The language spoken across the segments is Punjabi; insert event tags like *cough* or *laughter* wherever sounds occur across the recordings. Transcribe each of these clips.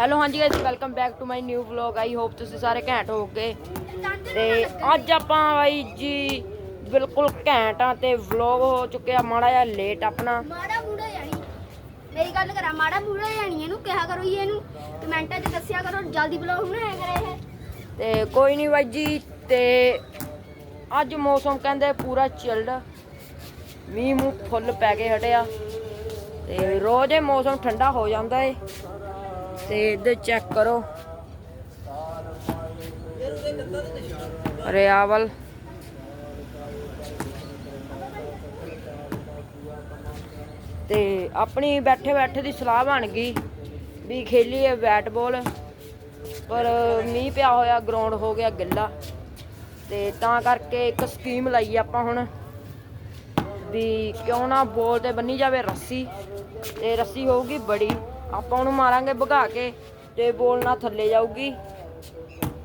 ਹੈਲੋ ਹਾਂਜੀ guys welcome back to my new vlog I hope ਤੁਸੀਂ ਸਾਰੇ ਘੈਂਟ ਹੋਗੇ ਤੇ ਅੱਜ ਆਪਾਂ ਬਾਈ ਜੀ ਬਿਲਕੁਲ ਘੈਂਟ ਆ ਤੇ ਵਲੌਗ ਹੋ ਚੁੱਕਿਆ ਮਾੜਾ ਜਿਹਾ ਲੇਟ ਆਪਣਾ। ਮਾੜਾ ਮੂੜਾ ਜਾਣੀ ਮੇਰੀ ਗੱਲ ਕਰਾਂ ਮਾੜਾ ਮੂੜਾ ਜਾਣੀ ਇਹਨੂੰ ਕਿਹਾ ਕਰੋ ਜੀ ਇਹਨੂੰ। ਕਮੈਂਟਾਂ 'ਚ ਦੱਸਿਆ ਕਰੋ ਜਲਦੀ ਬਲੌਗ ਬਣਾਇਆ ਕਰੇ ਇਹ। ਤੇ ਕੋਈ ਨਹੀਂ ਬਾਈ ਜੀ ਤੇ ਅੱਜ ਮੌਸਮ ਕਹਿੰਦੇ ਪੂਰਾ ਚਿਲਡ ਮੀਂਹ ਮੂੰਹ ਫੁੱਲ ਪੈ ਕੇ ਹਟਿਆ। ਤੇ ਰੋਜ਼ ਇਹ ਮੌਸਮ ਠੰਡਾ ਹੋ ਜਾਂਦਾ ਏ। ਤੇ ਇੱਧਰ ਚੈੱਕ ਕਰੋ। ਰਿਆਵਲ। ਤੇ ਆਪਣੀ ਬੈਠੇ ਬੈਠੇ ਦੀ ਸਲਾਹ ਬਣ ਗਈ ਵੀ ਖੇਲੀਏ ਬੈਟ ਬਾਲ ਪਰ ਮੀਂਹ ਪਿਆ ਹੋਇਆ ਗਰਾਊਂਡ ਹੋ ਗਿਆ ਗਿੱਲਾ। ਤੇ ਤਾਂ ਕਰਕੇ ਇੱਕ ਸਕੀਮ ਲਾਈ ਆਪਾਂ ਹੁਣ ਵੀ ਕਿਉਂ ਨਾ ਬੋਲ ਤੇ ਬੰਨੀ ਜਾਵੇ ਰੱਸੀ। ਤੇ ਰੱਸੀ ਹੋਊਗੀ ਬੜੀ। ਆਪਾਂ ਉਹਨੂੰ ਮਾਰਾਂਗੇ ਭਗਾ ਕੇ ਤੇ ਬੋਲ ਨਾ ਥੱਲੇ ਜਾਊਗੀ।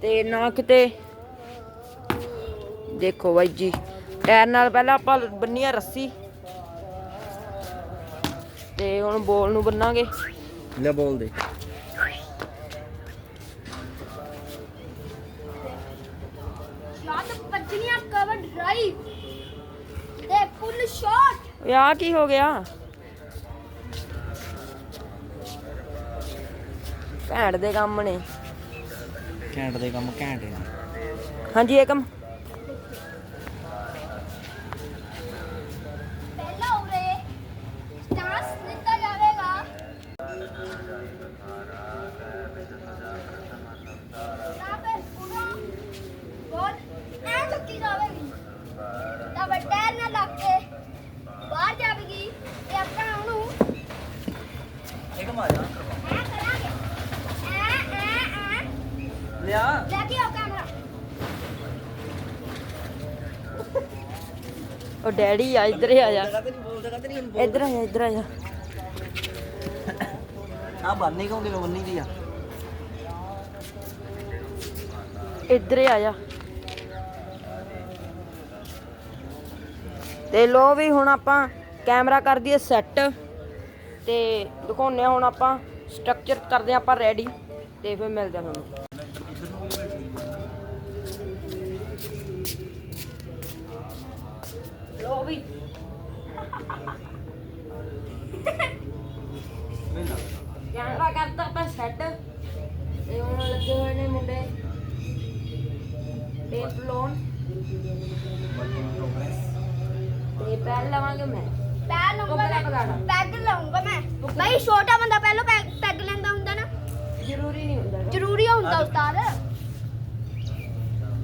ਤੇ ਨਾ ਕਿਤੇ। ਦੇਖੋ ਬਾਈ ਜੀ ਟਾਇਰ ਨਾਲ ਪਹਿਲਾਂ ਆਪਾਂ ਬੰਨੀ ਆ ਰੱਸੀ। ਤੇ ਹੁਣ ਬੋਲ ਨੂੰ ਬੰਨਾਂਗੇ। ਲੈ ਬੋਲ ਦੇ। ਕਵਰ ਡਰਾਈਵ ਤੇ ਫੁੱਲ ਸ਼ਾਟ ਓਏ ਆ ਕੀ ਹੋ ਗਿਆ? ਭੈਣ ਦੇ ਕੰਮ ਨੇ। ਘੈਂਟ ਦੇ ਕੰਮ ਘੈਂਟ ਆ ਹਾਂਜੀ ਏਕਮ ਪਹਿਲਾ ਉਰੇ ਸਟਾਂਸ ਦਿੱਤਾ ਜਾਵੇਗਾ ਤਾਂ ਫਿਰ ਉਰੋਂ ਬੋਲ ਐ ਚੁੱਕੀ ਜਾਵੇਗੀ ਤਾਂ ਵੱਡਾ ਨਾ ਲੱਗ ਕੇ ਬਾਹਰ ਜਾਵੇਗੀ ਤੇ ਆਪਾਂ ਉਹਨੂੰ ਇੱਕ ਮਾਰਿਆ ਐ ਕਰਾਂਗੇ ਐ ਐ ਐ ਲਿਆ ਲੈ ਕੇ ਆਓ ਕੈਮਰਾ ਉਹ ਡੈਡੀ ਆ ਇੱਧਰ ਆ ਜਾ। ਇੱਧਰ ਆ ਜਾ ਇੱਧਰ ਆ ਜਾ। ਆ ਬੰਨੀ ਕਿਉਂ ਕਿਵੇਂ ਬੰਨੀ ਦੀ ਆ? ਇੱਧਰ ਆ ਜਾ। ਤੇ ਲੋ ਵੀ ਹੁਣ ਆਪਾਂ ਕੈਮਰਾ ਕਰ ਦਈਏ ਸੈੱਟ ਤੇ ਦਿਖਾਉਂਦੇ ਹਾਂ ਹੁਣ ਆਪਾਂ ਸਟਰਕਚਰ ਕਰਦੇ ਆਪਾਂ ਰੈਡੀ ਤੇ ਫਿਰ ਮਿਲਦੇ ਹਾਂ ਤੁਹਾਨੂੰ। ਸੈੱਟ ਤੇ ਹੁਣ ਲੱਗੇ ਹੋਏ ਨੇ ਮੁੰਡੇ। ਟੇਪ ਲਾਉਣ ਤੇ ਪਹਿਲ ਲਵਾਂਗੇ ਮੈਂ। ਪੈਰ ਮੈਂ। ਪਕੜਾ। ਪੈਗ ਲਾਉਂਗਾ ਮੈਂ। ਭਾਈ ਛੋਟਾ ਬੰਦਾ ਪਹਿਲਾਂ ਪੈਗ ਪੈਗ ਲੈਂਦਾ ਹੁੰਦਾ ਨਾ। ਜ਼ਰੂਰੀ ਨਹੀਂ ਹੁੰਦਾ। ਜ਼ਰੂਰੀ ਹੁੰਦਾ ਉਸਤਾਦ।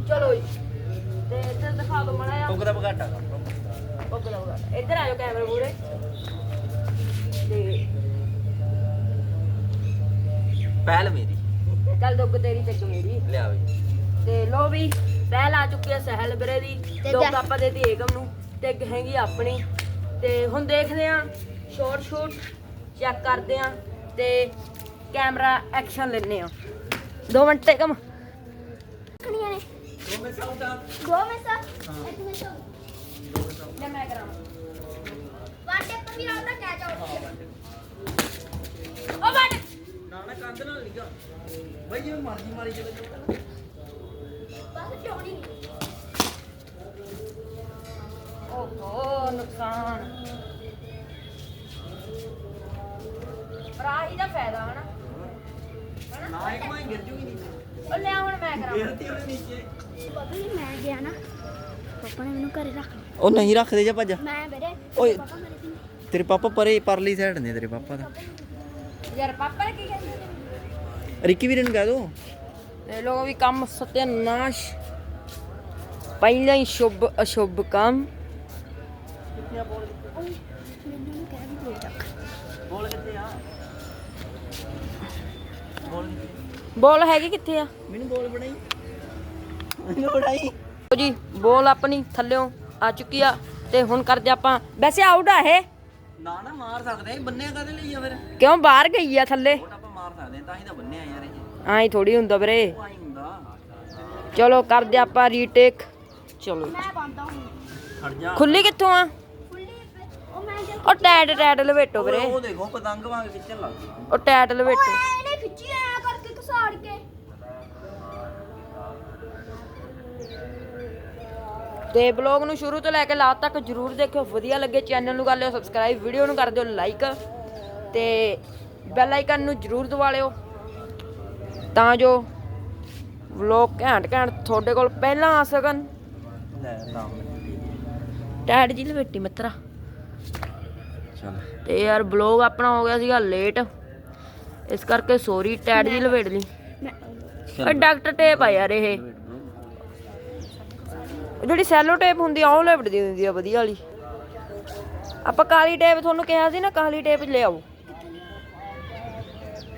ਚਲੋ ਜੀ। ਤੇ ਇੱਧਰ ਦਿਖਾ ਦੋ ਮੜਾ ਟੁੱਕ ਦਾ ਬਗਾਟਾ ਓਕੇ ਲਊਗਾ ਇੱਧਰ ਆਇਓ ਕੈਮਰੇ ਮੂਰੇ ਤੇ ਪਹਿਲ ਮੇਰੀ। ਚੱਲ ਦੁੱਗ ਤੇਰੀ ਤੇ ਮੇਰੀ। ਲਿਆ ਬਈ ਤੇ ਲੋ ਵੀ ਪਹਿਲ ਆ ਚੁੱਕੀ ਹੈ ਸਹਿਲ ਵੀਰੇ ਦੀ। ਤੇ ਦੋ ਜੈ- ਕੱਪ ਦੇ ਦੀ ਏਕਮ ਨੂੰ ਤੇ ਇੱਕ ਹੈਗੀ ਆਪਣੀ। ਤੇ ਹੁਣ ਦੇਖਦੇ ਆ ਸ਼ਾਰਟ ਸ਼ੂਟ ਚੈੱਕ ਕਰਦੇ ਆ ਤੇ ਕੈਮਰਾ ਐਕਸ਼ਨ ਲੈਣੇ ਆ। ਦੋ ਮਿੰਟ ਏਕਮ। ਕਣੀਆਂ ਨੇ। ਗੋ ਮੈਂ ਸਾ ਇੱਕ ਮਿੰਟ। ਲੈ ਮੈਂ ਕਰਾਂ ਵਾਟੇ ਪਰ ਵੀ ਆਉਂਦਾ ਕੈਚ ਆਊਟ ਓ ਬਟ ਨਾ ਨਾ ਕੰਧ ਨਾਲ ਲਿਗਾ ਬਈ ਇਹ ਮਰਜ਼ੀ ਮਾਰੀ ਚਲੋ ਬਸ ਕਿਉਂ ਨਹੀਂ ਓਹੋ ਨੁਕਸਾਨ। ਪ੍ਰਾਹੀ ਦਾ ਫਾਇਦਾ ਹਨਾ? ਨਾ ਇੱਕ ਮੈਂ ਗਿਰ ਜੂਗੀ ਨੀਚੇ। ਉਹ ਲਿਆ ਹੁਣ ਮੈਂ ਕਰਾਂ ਗਿਰਤੀ ਉਹਨੇ ਨੀਚੇ। ਪਤਾ ਨਹੀਂ ਮੈਂ ਗਿਆ ਨਾ। ਪਾਪਾ ਨੇ ਮੈਨੂੰ ਘਰੇ ਰੱਖ ਲਿਆ। ਉਹ ਨਹੀਂ ਰੱਖਦੇ ਜਾ ਭੱਜ? ਮੈਂ ਵੀਰੇ ਓਏ। ਪਾਪਾ ਮੇਰੇ ਦੀ ਤੇਰੇ ਪਾਪਾ ਪਰੇ ਪਰਲੀ ਸਾਈਡ ਨੇ ਤੇਰੇ ਪਾਪਾ ਦਾ ਯਾਰ ਪਾਪਾ ਨੇ ਕੀ ਕਹਿੰਦੇ ਰਿੱਕੀ ਵੀਰੇ ਨੂੰ ਕਹਿ ਦੋ ਤੇ ਲੋਕ ਵੀ ਕੰਮ ਸਤਿਆਨਾਸ਼ ਪਹਿਲਾਂ ਹੀ ਸ਼ੁਭ ਅਸ਼ੁਭ ਕੰਮ ਬੋਲ ਹੈਗੀ ਕਿੱਥੇ ਆ ਮੈਨੂੰ ਬੋਲ ਬਣਾਈ ਮੈਨੂੰ ਬਣਾਈ ਲਓ ਜੀ ਬੋਲ ਆਪਣੀ ਥੱਲਿਓਂ ਆ ਚੁੱਕੀ ਆ ਤੇ ਹੁਣ ਕਰਦੇ ਆਪਾਂ ਵੈਸੇ ਆਊਟ ਆ ਇਹ ਨਾ ਨਾ ਮਾਰ ਸਕਦੇ ਆ ਬੰਨਿਆ ਕਦੇ ਲਈ ਆ ਫਿਰ ਕਿਉਂ ਬਾਹਰ ਗਈ ਆ ਥੱਲੇ ਮਾਰ ਥੋੜੀ ਹੁੰਦਾ ਵੀਰੇ। ਚਲੋ ਕਰਦੇ ਆਪਾਂ ਰੀਟੇਕ ਚਲੋ। ਖੁੱਲੀ ਕਿੱਥੋਂ ਆ? ਉਹ ਮੈਂ ਜਦ ਲਵੇਟੋ ਵੀਰੇ। ਉਹ ਦੇਖੋ ਲਵੇਟੋ। ਓਏ ਬਲੌਗ ਨੂੰ ਸ਼ੁਰੂ ਤੋਂ ਲੈ ਕੇ ਲਾਸਟ ਤੱਕ ਜਰੂਰ ਦੇਖਿਓ। ਵਧੀਆ ਲੱਗੇ ਚੈਨਲ ਨੂੰ ਕਰ ਲਿਓ ਸਬਸਕ੍ਰਾਈਬ ਵੀਡੀਓ ਨੂੰ ਕਰ ਦਿਓ ਲਾਈਕ ਤੇ ਬੈਲ ਆਈਕਨ ਨੂੰ ਜਰੂਰ ਦਬਾ ਲਿਓ। ਤਾਂ ਜੋ ਵਲੌਗ ਘੈਂਟ ਘੈਂਟ ਤੁਹਾਡੇ ਕੋਲ ਪਹਿਲਾਂ ਆ ਸਕਣ। ਟੈਡ ਜੀ ਲਵੇਟੀ ਮਿੱਤਰਾ। ਚਲ। ਤੇ ਯਾਰ ਬਲੌਗ ਆਪਣਾ ਹੋ ਗਿਆ ਸੀਗਾ ਲੇਟ। ਇਸ ਕਰਕੇ ਸੌਰੀ ਟੈਡ ਜੀ ਲਵੇਟ ਲਈ। ਇਹ ਡਾਕਟਰ ਟੇਪ ਆ ਯਾਰ ਇਹ। ਜਿਹੜੀ ਸੈਲੋ ਟੇਪ ਹੁੰਦੀ ਆ ਉਹ ਲਵੇਟਦੀ ਹੁੰਦੀ ਆ ਵਧੀਆ ਵਾਲੀ। ਆਪਾਂ ਕਾਲੀ ਟੇਪ ਤੁਹਾਨੂੰ ਕਿਹਾ ਸੀ ਨਾ ਕਾਲੀ ਟੇਪ ਲਿਆਓ।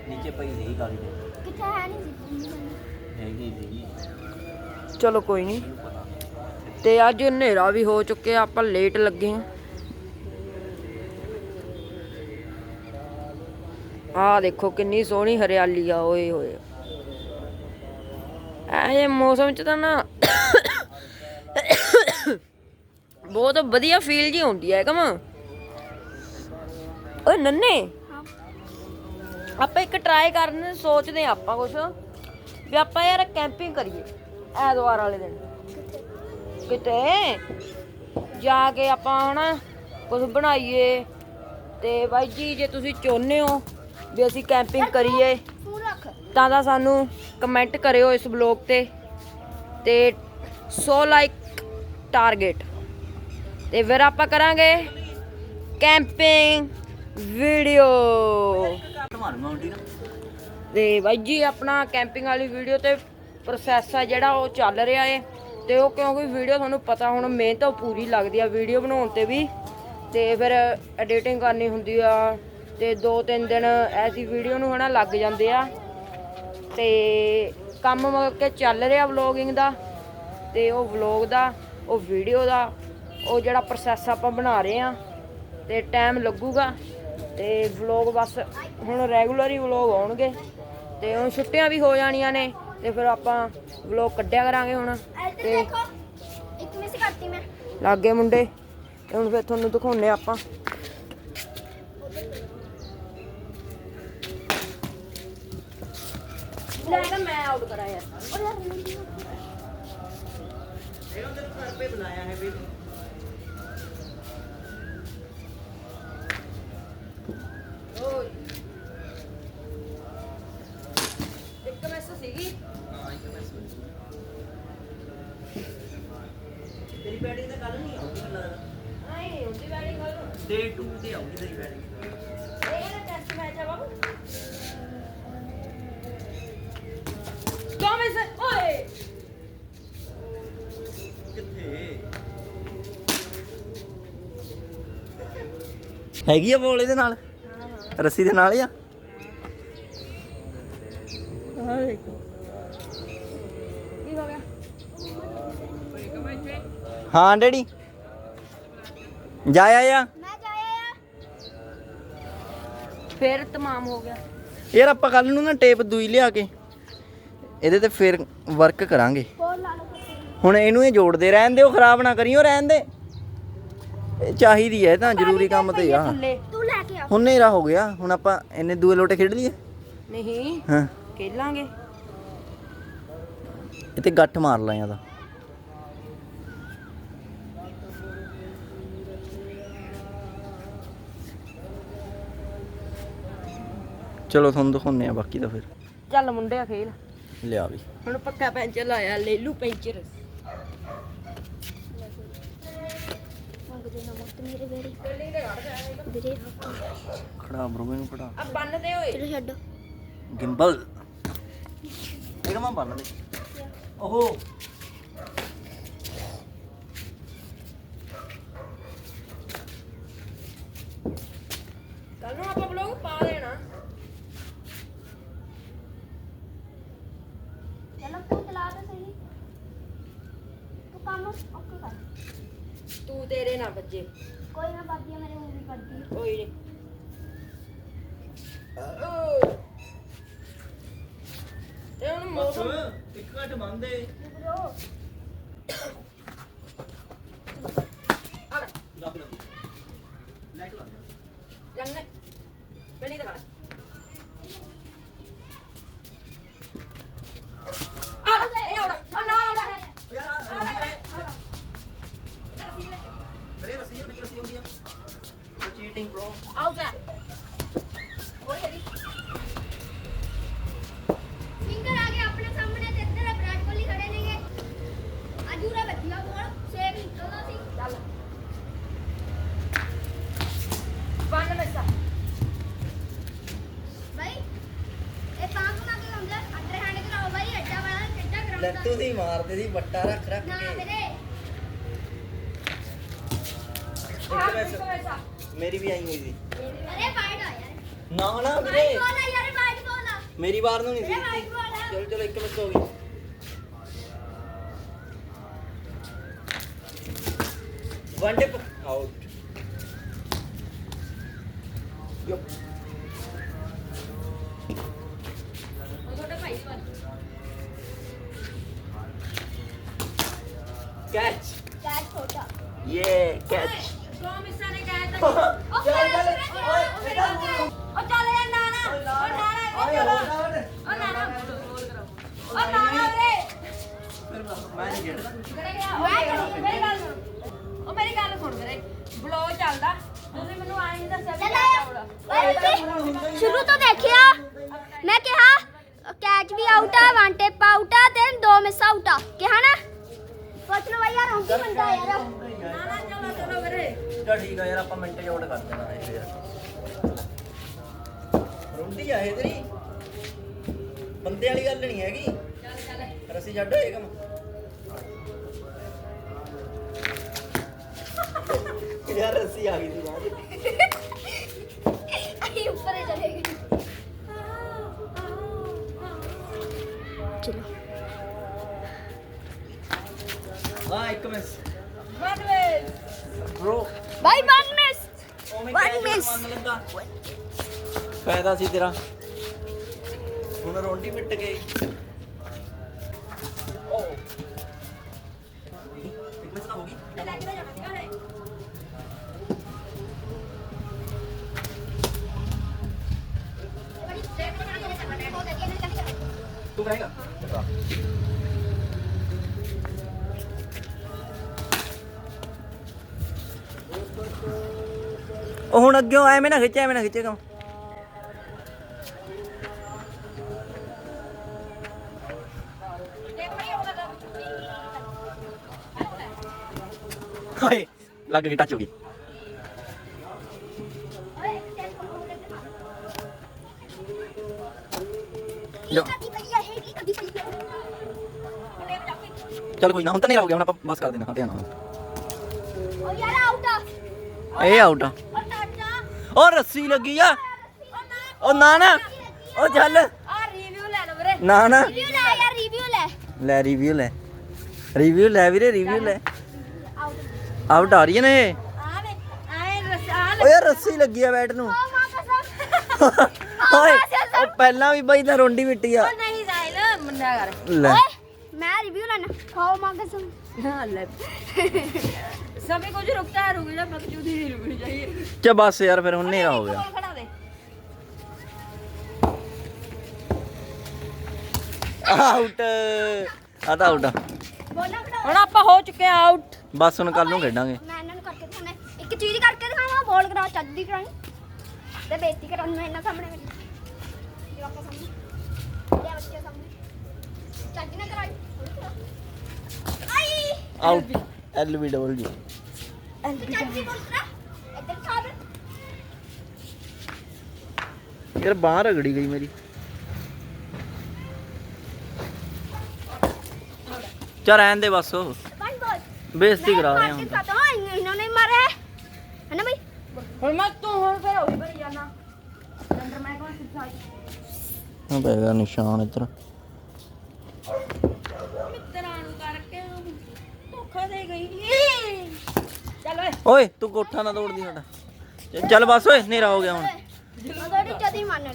ਨੀਚੇ ਪਈ ਸੀ ਕਾਲੀ ਦੇ ਕਿੱਥੇ ਹੈ ਨਹੀਂ ਸੀ ਹੈਗੀ ਸੀ ਚਲੋ ਕੋਈ ਨਹੀਂ ਤੇ ਅੱਜ ਹਨੇਰਾ ਵੀ ਹੋ ਚੁੱਕਿਆ ਆਪਾਂ ਲੇਟ ਲੱਗੇ ਹਾਂ। ਆਹ ਦੇਖੋ ਕਿੰਨੀ ਸੋਹਣੀ ਹਰਿਆਲੀ ਆ ਓਏ ਹੋਏ। ਇਹ ਮੌਸਮ ਚ ਤਾਂ ਨਾ ਬਹੁਤ ਵਧੀਆ ਫੀਲ ਜੀ ਹੁੰਦੀ ਹੈ ਕਮ। ਓਏ ਨੰਨੇ! ਆਪਾਂ ਇੱਕ ਟਰਾਈ ਕਰਨ ਸੋਚਦੇ ਹਾਂ ਆਪਾਂ ਕੁਛ, ਵੀ ਆਪਾਂ ਯਾਰ ਕੈਂਪਿੰਗ ਕਰੀਏ ਐਤਵਾਰ ਵਾਲੇ ਦਿਨ। ਕਿਤੇ ਜਾ ਕੇ ਆਪਾਂ ਹਨਾ ਕੁਝ ਬਣਾਈਏ ਤੇ ਬਾਈ ਜੀ, ਜੇ ਤੁਸੀਂ ਚਾਹੁੰਦੇ ਹੋ ਵੀ ਅਸੀਂ ਕੈਂਪਿੰਗ ਕਰੀਏ, ਤਾਂ ਤਾਂ ਸਾਨੂੰ ਕਮੈਂਟ ਕਰਿਓ ਇਸ ਬਲੌਗ ਤੇ ਤੇ 100 ਲਾਈਕ ਟਾਰਗੇਟ ਤੇ ਫਿਰ ਆਪਾਂ ਕਰਾਂਗੇ ਕੈਂਪਿੰਗ ਵੀਡੀਓ ਮਾਰ ਮਾਉਂਦੀ ਤੇ ਬਾਈ ਜੀ, ਆਪਣਾ ਕੈਂਪਿੰਗ ਵਾਲੀ ਵੀਡੀਓ ਤੇ ਪ੍ਰੋਸੈਸ ਆ ਜਿਹੜਾ, ਉਹ ਚੱਲ ਰਿਹਾ ਏ। ਤੇ ਉਹ ਕਿਉਂਕਿ ਵੀਡੀਓ ਤੁਹਾਨੂੰ ਪਤਾ ਹੁਣ ਮਿਹਨਤ ਉਹ ਪੂਰੀ ਲੱਗਦੀ ਆ ਵੀਡੀਓ ਬਣਾਉਣ ਤੇ ਵੀ। ਤੇ ਫਿਰ ਐਡੀਟਿੰਗ ਕਰਨੀ ਹੁੰਦੀ ਆ, ਤੇ 2-3 ਦਿਨ ਐਸੀ ਵੀਡੀਓ ਨੂੰ ਹਨਾ ਲੱਗ ਜਾਂਦੇ ਆ। ਤੇ ਕੰਮ ਮਤਲਬ ਕਿ ਚੱਲ ਰਿਹਾ ਵਲੋਗਿੰਗ ਦਾ, ਤੇ ਉਹ ਵਲੋਗ ਦਾ, ਉਹ ਵੀਡੀਓ ਦਾ, ਉਹ ਜਿਹੜਾ ਪ੍ਰੋਸੈਸ ਆਪਾਂ ਬਣਾ ਰਹੇ ਆ, ਤੇ ਟਾਈਮ ਲੱਗੂਗਾ। ਤੇ ਵਲੋਗ ਬਸ ਹੁਣ ਰੈਗੂਲਰ ਹੀ ਵਲੋਗ ਆਉਣਗੇ। ਤੇ ਹੁਣ ਛੁੱਟੀਆਂ ਵੀ ਹੋ ਜਾਣੀਆਂ ਨੇ ਤੇ ਫਿਰ ਆਪਾਂ ਵਲੋਗ ਕੱਢਿਆ ਕਰਾਂਗੇ ਹੁਣ। ਤੇ ਦੇਖੋ ਇੱਕ ਮਿਸ ਕਰਤੀ ਮੈਂ। ਲਾਗੇ ਮੁੰਡੇ ਤੇ ਹੁਣ ਫਿਰ ਤੁਹਾਨੂੰ ਦਿਖਾਉਨੇ ਆਪਾਂ। ਲੈ ਕੇ ਮੈਂ ਆਊਟ ਕਰਾਂ ਯਾਰ ਉਹ ਯਾਰ ਨਹੀਂ ਇਹ ਉਹਦੇ ਘਰ ਪੇ ਬੁਲਾਇਆ ਹੈ ਵੀ। ਓਏ! ਕਿੱਥੇ? ਹੈਗੀ ਆ ਬੋਲ ਇਹਦੇ ਨਾਲ? ਰੱਸੀ ਦੇ ਨਾਲ ਆ? ਕੀ ਹੋ ਗਿਆ? ਹਾਂ ਡੈਡੀ। ਜਾ ਆਇਆ ਮੈਂ ਜਾਇਆ ਆ। ਫਿਰ ਤਮਾਮ ਹੋ ਗਿਆ। ਯਾਰ ਆਪਾਂ ਕੱਲ ਨੂੰ ਨਾ ਟੇਪ ਦੂਈ ਲਿਆ ਕੇ। ਇਹਦੇ ਤੇ ਫਿਰ ਵਰਕ ਕਰਾਂਗੇ। ਹੁਣ ਇਹਨੂੰ ਇਹ ਜੋੜਦੇ ਰਹਿਣ ਦਿਓ ਖਰਾਬ ਨਾ ਕਰੀਓ ਰਹਿਣ ਦੇ। ਇਹ ਚਾਹੀਦੀ ਹੈ ਇਹ ਤਾਂ ਜ਼ਰੂਰੀ ਕੰਮ ਤੇ ਆ। ਤੂੰ ਲੈ ਕੇ ਆ। ਹੁਣ ਹਨੇਰਾ ਹੋ ਗਿਆ ਹੁਣ ਆਪਾਂ ਇੰਨੇ ਦੂਏ ਲੋਟੇ ਖੇਡ ਲਈਏ। ਨਹੀਂ ਹਾਂ। ਖੇਲਾਂਗੇ ਗੱਠ ਮਾਰ ਲਾਂ ਇਹਦਾ। ਚਲੋ ਤੁਹਾਨੂੰ ਦਿਖਾਉਂਦੇ ਆ ਬਾਕੀ ਦਾ ਫਿਰ। ਚੱਲ ਮੁੰਡਿਆ ਖੇਲ। ਲਿਆ ਵੀ। ਹੁਣ ਪੱਕਾ ਪੈਂਚਰ ਲਾਇਆ ਲੈ ਲੂ ਪੈਂਚਰ। ਮੰਗਦੇ ਨਾ ਮਤ ਮੇਰੇ ਵੇੜੀ ਵੀਰੇ ਖੜਾ ਬਰੋ ਇਹਨੂੰ ਖੜਾ ਆ ਬੰਨ ਦੇ ਓਏ। ਚਲੋ ਛੱਡ। ਗਿੰਬਲ। ਇਹ ਮੈਂ ਬੰਨ ਦੇ। ਓਹੋ। ਕੱਲ ਨੂੰ ਆਪਾਂ ਬਲੌਗ ਪਾ ਦੇਣਾ ਚਲੋ ਤੂੰ ਚਲਾ ਦੇ ਸਹੀ ਤੂੰ ਕੰਮ ਓਕੇ ਕਰ ਤੂੰ ਤੇਰੇ ਨਾ ਵੱਜੇ। ਕੋਈ ਨਾ ਬਾਕੀ ਮੇਰੇ ਮੂਵੀ ਪੜਦੀ ਕੋਈ ਨਹੀਂ ਤੇ ਹੁਣ ਮੌਸਮ ਇੱਕ ਘੱਟ ਬੰਦੇ ਬ్రో ਆ ਲੈ, ਲਾਈਟ ਲਾ ਲੰਨੇ ਪਹਿਲੀ ਤਾਂ acting, bro. How's that? Go ahead. Singer ਆ ਗਿਆ ਆਪਣੇ ਸਾਹਮਣੇ ਤੇ ਇੱਧਰ ਵਿਰਾਟ ਕੋਹਲੀ ਖੜੇ ਨੇਗੇ ਅਜੂਰਾ ਬੱਚਿਆ ਕੋਲ ਸੇਵ ਨਿਕਲਦਾ ਸੀ ਚੱਲ ਬੰਨ ਮੈਸਾ ਭਾਈ ਇਹ ਪਾਸ ਨਾ ਕੇ ਅੰਦਰ ਅੰਡਰ ਹੈਂਡ ਕਰਾਓ ਭਾਈ ਅੱਡਾ ਵਾਲਾ ਚੱਡਾ ਕਰਾਉਂਦਾ ਲੱਤੂ ਦੀ ਮਾਰਦੇ ਦੀ ਵੱਟਾ ਰੱਖ ਰੱਖ ਨਾ ਕੇ ਮੇਰੇ ਮੇਰੀ ਵੀ ਆਈ ਹੋਈ ਸੀ। ਅਰੇ ਵਾਈਟ ਆ ਯਾਰ। ਨਾ ਨਾ ਵਾਈਟ ਵੀਰੇ। ਬੋਲ ਆ ਯਾਰ ਵਾਈਟ ਬੋਲ ਆ। ਮੇਰੀ ਵਾਰ ਨੂੰ ਨਹੀਂ ਵਾਈਟ ਸੀ ਬੋਲ ਆ। ਚਲੋ ਚਲੋ ਇੱਕ ਮਿਸ ਹੋ ਗਈ। ਵਨ ਆਊਟ ਬੰਦੇ ਵਾਲੀ ਗੱਲ ਨਹੀਂ ਹੈਗੀ। ਚੱਲ ਚੱਲ। ਰਸੀ ਛੱਡ ਇਹ ਕੰਮ। ਯਾਰ ਰਸੀ ਆ ਗਈ ਸੀ ਅਸੀਂ ਉੱਪਰ ਹੀ ਚਲੇ ਗਏ। ਚਲੋ। ਇੱਕ ਮਿਸ ਵਨ ਵੇ ਬ్రో ਬਾਈ ਵਨ ਮਿਸ One miss. ਮੰਨ ਫਾਇਦਾ ਸੀ ਤੇਰਾ। ਹੁਣ ਰੋਂਡੀ ਮਿਟ ਗਈ ਓ। ਮਿਸ ਤਾਂ ਹੋ ਗਈ ਤੂੰ ਕਹੇਗਾ ਉਹ ਹੁਣ ਅੱਗੇ ਐਵੇਂ ਨਾ ਖਿੱਚੇ ਐਵੇਂ ਨਾ ਖਿੱਚੇ ਕੰਮ। ਹਾਏ ਲੱਗ ਗਈ ਟੱਚ ਹੋ ਗਈ ਲਓ। ਚੱਲ ਕੋਈ ਨਾ ਹੁਣ ਤਾਂ ਨਹੀਂ ਹੋ ਹੁਣ ਆਪਾਂ ਬਸ ਕਰ ਦੇਣਾ ਹਾਂ ਧਿਆਨ ਨਾਲ ਇਹ ਆਊਟ ਆ ਉਹ ਰੱਸੀ ਲੱਗੀ ਆ ਉਹ ਨਾ ਨਾ ਉਹ ਚੱਲ ਆ ਰਿਵਿਊ ਲੈ ਲਓ ਵੀਰੇ ਨਾ ਨਾ ਰਿਵਿਊ ਲੈ ਯਾਰ ਰਿਵਿਊ ਲੈ ਲੈ ਰਿਵਿਊ ਲੈ ਰਿਵਿਊ ਲੈ ਵੀਰੇ ਰਿਵਿਊ ਲੈ ਆਊਟ ਆ ਰਹੀ ਨੇ ਇਹ? ਆ ਵੇ ਆਏ ਰਸ ਲੱਗੀ ਆ ਬੈਟ ਨੂੰ। ਓ ਮਾਂ ਕਸਮ ਓਏ ਉਹ ਪਹਿਲਾਂ ਵੀ ਬਾਈ ਤਾਂ ਰੋਂਡੀ ਮਿੱਟੀ ਆ। ਨਹੀਂ ਸਾਇਲ ਮੰਨਿਆ ਕਰ। ਲੈ। ਓਏ ਮੈਂ ਰਿਵਿਊ ਲੈਣਾ। ਖਾਓ ਮਾਂ ਕਸਮ ਹਾਂ ਲੈ। ਸਭੀ ਕੁਝ ਰੁਕਤਾ ਹੈ ਰੁਕ ਜਾ ਬਕਚੂਦੀ ਨਹੀਂ ਰੁਕਣੀ ਚਾਹੀਏ ਚਾ ਬਸ ਯਾਰ ਫਿਰ ਹੁਣ ਹਨੇਰਾ ਹੋ ਗਿਆ। ਕੋਲ ਖੜਾ ਦੇ। ਆਊਟ ਆ। ਤਾਂ ਆਊਟ ਹੁਣ ਆਪਾਂ ਹੋ ਚੁੱਕੇ ਆ ਆਊਟ ਬਸ ਹੁਣ ਕੱਲ ਨੂੰ ਖੇਡਾਂਗੇ। ਮੈਂ ਇਹਨਾਂ ਨੂੰ ਕਰਕੇ ਦਿਖਾਉਣਾ। ਹੈ। ਇੱਕ ਚੀਜ਼ ਕਰਕੇ ਦਿਖਾਵਾਂ ਬੋਲ ਕਰਾ ਚੱਜ ਦੀ ਕਰਾਈ ਤੇ ਬੇਇੱਜ਼ਤੀ ਕਰਾਂ ਮੈਂ ਇਹਨਾਂ ਸਾਹਮਣੇ ਮੇਰੀ। ਜਵਾਕਾਂ ਸਾਹਮਣੇ। ਤੇ ਬੱਚੇ ਸਾਹਮਣੇ। ਚੱਜ ਨਾ ਕਰਾਈ ਥੋੜ੍ਹੀ ਕਰਾ। ਆਈ! Out L B W. ਚੱਜ ਦੀ ਬੋਲ ਕਰਾ। ਇੱਧਰ ਖਾ ਯਾਰ ਬਾਹਰ ਰਗੜੀ ਗਈ ਮੇਰੀ। ਚਾ ਰਹਿਣ ਦੇ ਬਸ। ਉਹ ਬੇਇੱਜ਼ਤੀ ਕਰਾ ਰਹੇ ਹੁਣ ਤਾਂ। ਇਹਨਾਂ ਨੇ ਮਾਰੇ। ਹੈ ਨਾ ਬਈ? ਹੁਣ ਮੈਂ ਤੂੰ ਹੁਣ ਫਿਰ ਹੋਈ ਬਣੀ ਜਾਣਾ ਅੰਦਰ ਮੈਂ ਕੋਲ ਸਿੱਧਾ ਹਾਂ ਪੈਗਾ ਨਿਸ਼ਾਨ ਇੱਧਰ। ਮਿੱਤਰਾਂ ਨੂੰ ਕਰਕੇ ਧੋਖਾ ਦੇ ਗਈ ਚੱਲ ਓਏ। ਓਏ ਤੂੰ ਕੋਠਾ ਨਾ ਤੋੜਦੀ ਸਾਡਾ। ਚੱਲ- ਬਸ ਓਏ ਹਨੇਰਾ ਹੋ ਗਿਆ ਹੁਣ।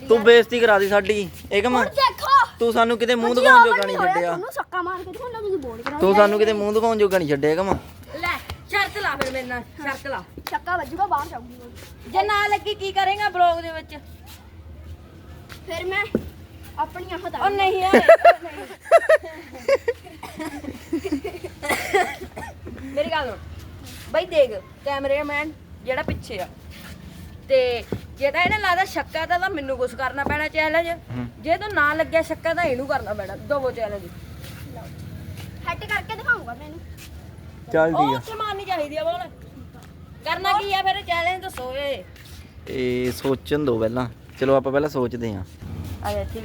ਤੂੰ ਬੇਇੱਜ਼ਤੀ ਕਰਾ ਦੀ ਸਾਡੀ। ਏਕਮ ਹੁਣ ਦੇਖੋ। ਤੂੰ ਸਾਨੂੰ ਕਿਤੇ ਮੂੰਹ ਦਿਖਾਉਣ ਜੋਗਾ ਨਹੀਂ ਛੱਡਿਆ। ਤੁਹਾਨੂੰ ਸੱਕਾ ਮਾਰ ਕੇ ਦਿਖਾਉਣਾ ਤੁਸੀਂ ਬੋਲ ਕਰਾ ਤੂੰ ਸਾਨੂੰ ਕਿਤੇ ਮੂੰਹ ਦਿਖਾਉਣ ਜੋਗਾ ਨਹੀਂ ਛੱਡਿਆ ਏਕਮ ਲੈ ਸ਼ਰਤ ਲਾ ਫਿਰ ਮੇਰੇ ਨਾਲ ਸ਼ਰਤ ਲਾ। ਛੱਕਾ ਵੱਜੂਗਾ ਬਾਹਰ ਜਾਊਗੀ ਜੇ ਨਾ ਲੱਗੀ ਕੀ ਕਰੇਗਾ ਬਲੌਗ ਦੇ ਵਿੱਚ? ਫਿਰ ਮੈਂ ਆਪਣੀ ਆਹ ਉਹ ਨਹੀਂ ਯਾਰ *laughs* ਮੇਰੀ ਗੱਲ ਸੁਣ। ਬਈ ਦੇਖ ਕੈਮਰਾਮੈਨ ਜਿਹੜਾ ਪਿੱਛੇ ਆ ਤੇ ਜੇ ਤਾਂ ਇਹਨੇ ਲੱਗਦਾ ਸ਼ੱਕਾ ਤਾਂ ਤਾਂ ਮੈਨੂੰ ਕੁਝ ਕਰਨਾ ਪੈਣਾ ਚੈਲੰਜ ਜੇ ਤੂੰ ਨਾ ਲੱਗਿਆ ਸ਼ੱਕਾ ਤਾਂ ਇਹਨੂੰ ਕਰਨਾ ਪੈਣਾ ਦੋਵੋ ਚੈਲੰਜ ਹੈਟ ਕਰਕੇ ਦਿਖਾਉਂਗਾ ਮੈਨੂੰ ਚੱਲ ਉਹ ਉੱਥੇ ਮਾਰਨੀ ਚਾਹੀਦੀ ਆ ਬੋਲ। ਕਰਨਾ ਕੀ ਆ ਫਿਰ ਚੈਲੰਜ ਦੱਸੋ ਏ ਇਹ ਸੋਚਣ ਦੋ ਪਹਿਲਾਂ। ਚਲੋ ਆਪਾਂ ਪਹਿਲਾਂ ਸੋਚਦੇ ਹਾਂ। ਆ ਜਾ ਠੀਕ।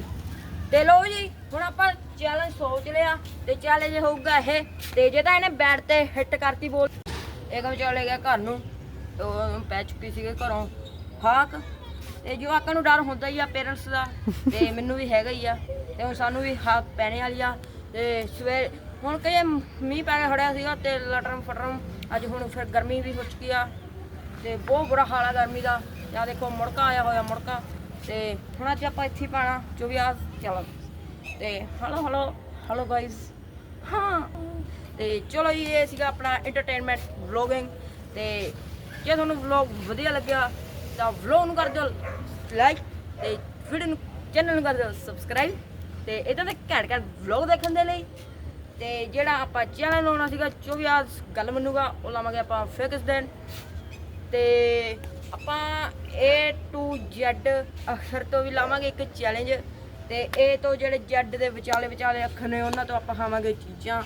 ਤੇ ਲਓ ਜੀ ਹੁਣ ਆਪਾਂ ਚੈਲੰਜ ਸੋਚ ਲਿਆ ਤੇ ਚੈਲੰਜ ਹੋਊਗਾ ਇਹ। ਤੇ ਜੇ ਤਾਂ ਇਹਨੇ ਬੈਟ ਤੇ ਹਿੱਟ ਕਰਤੀ ਬੋਲ। ਏਕਮ ਚਲੇ ਗਿਆ ਘਰ ਨੂੰ ਤੇ ਉਹ ਪੈ ਚੁੱਕੀ ਸੀਗੇ ਘਰੋਂ। ਹਾਕ। ਤੇ ਜਵਾਕਾਂ ਨੂੰ ਡਰ ਹੁੰਦਾ ਹੀ ਆ ਪੇਰੈਂਟਸ ਦਾ ਤੇ *laughs* ਮੈਨੂੰ ਵੀ ਹੈਗਾ ਹੀ ਆ। ਤੇ ਹੁਣ ਸਾਨੂੰ ਵੀ ਹਾਕ ਪੈਣੇ ਵਾਲੀ ਆ। ਤੇ ਸਵੇਰ ਹੁਣ ਕਹੇ ਮੀਂਹ ਪੈ ਕੇ ਖੜਿਆ ਸੀਗਾ ਤੇ ਲਟਰਮ ਫਟਰਮ ਅੱਜ ਹੁਣ ਫਿਰ ਗਰਮੀ ਵੀ ਹੋ ਚੁੱਕੀ ਆ। ਤੇ ਬਹੁਤ ਬੁਰਾ ਹਾਲ ਆ ਗਰਮੀ ਦਾ। ਆ ਦੇਖੋ ਮੁੜਕਾ ਆਇਆ ਹੋਇਆ ਮੁੜਕਾ। ਤੇ ਹੁਣ ਅੱਜ ਆਪਾਂ ਇੱਥੇ ਪਾਣਾ ਜੋ ਵੀ ਆ ਚਲੋ। ਤੇ ਹਲੋ ਹਲੋ ਹਲੋ ਗਾਇਸ ਹਾਂ। ਤੇ ਚਲੋ ਜੀ ਇਹ ਸੀਗਾ ਆਪਣਾ ਐਂਟਰਟੇਨਮੈਂਟ ਵਲੌਗਿੰਗ ਤੇ ਜੇ ਤੁਹਾਨੂੰ ਵਲੌਗ ਵਧੀਆ ਲੱਗਿਆ ਤਾਂ ਵਲੌਗ ਨੂੰ ਕਰ ਦਿਓ ਲਾਈਕ ਤੇ ਵੀਡੀਓ ਨੂੰ ਚੈਨਲ ਨੂੰ ਕਰ ਦਿਓ ਸਬਸਕ੍ਰਾਈਬ ਤੇ ਇਦਾਂ ਦੇ ਘੈਂਟ ਘੈਂਟ ਵਲੌਗ ਦੇਖਣ ਦੇ ਲਈ। ਤੇ ਜਿਹੜਾ ਆਪਾਂ ਚੈਨਲ ਲਾਉਣਾ ਸੀਗਾ 24 ਆਵਰਸ ਗੱਲ ਮੰਨੂਗਾ, ਉਹ ਲਾਵਾਂਗੇ ਆਪਾਂ ਫਿਰ ਕਿਸ ਦਿਨ। ਤੇ ਆਪਾਂ A to Z ਅਖਰ ਤੋਂ ਵੀ ਲਾਵਾਂਗੇ ਇੱਕ ਚੈਲੰਜ ਤੇ A ਤੋਂ ਜਿਹੜੇ Z ਦੇ ਵਿਚਾਲੇ ਵਿਚਾਲੇ ਅੱਖਰ ਨੇ, ਉਹਨਾਂ ਤੋਂ ਆਪਾਂ ਖਾਵਾਂਗੇ ਚੀਜ਼ਾਂ,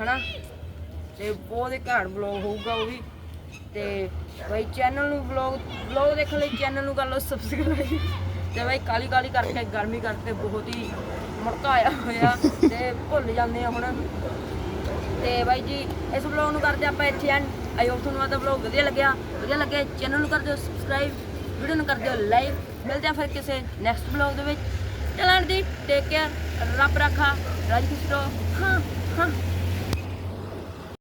ਹਨਾ? ਤੇ ਬਹੁਤ ਹੀ ਘੈਂਟ ਵਲੌਗ ਹੋਊਗਾ ਉਹ ਵੀ। ਤੇ ਬਈ ਚੈਨਲ ਨੂੰ ਵਲੌਗ ਵਲੌਗ ਦੇਖਣ ਲਈ ਚੈਨਲ ਨੂੰ ਕਰ ਲਓ ਸਬਸਕ੍ਰਾਈਬ ਤੇ ਬਈ ਕਾਲੀ ਕਾਲੀ ਕਰਕੇ ਗਰਮੀ ਕਰਕੇ ਬਹੁਤ ਹੀ ਮੜਕਾ ਆਇਆ ਹੋਇਆ ਤੇ ਭੁੱਲ ਜਾਂਦੇ ਆ ਹੁਣ। ਤੇ ਬਾਈ ਜੀ, ਇਸ ਵਲੌਗ ਨੂੰ ਕਰਦੇ ਆਪਾਂ ਇੱਥੇ ਐਂਡ ਆਈ ਹੋਪ ਤੁਹਾਨੂੰ ਆਹ ਵਲੌਗ ਵਧੀਆ ਲੱਗਿਆ। ਵਧੀਆ ਲੱਗਿਆ ਚੈਨਲ ਨੂੰ ਕਰ ਦਿਓ ਸਬਸਕ੍ਰਾਈਬ ਵੀਡੀਓ ਨੂੰ ਕਰ ਦਿਓ ਲਾਈਕ ਮਿਲਦੇ ਆ ਫਿਰ ਕਿਸੇ ਨੈਕਸਟ ਵਲੌਗ ਦੇ ਵਿੱਚ। ਚਲਣ ਦੀ ਟੇਕ ਕੇਅਰ ਰੱਬ ਰੱਖਾ। ਰਾਜ ਖੁਸ਼ ਰਹੋ। ਹਾਂ ਹਾਂ।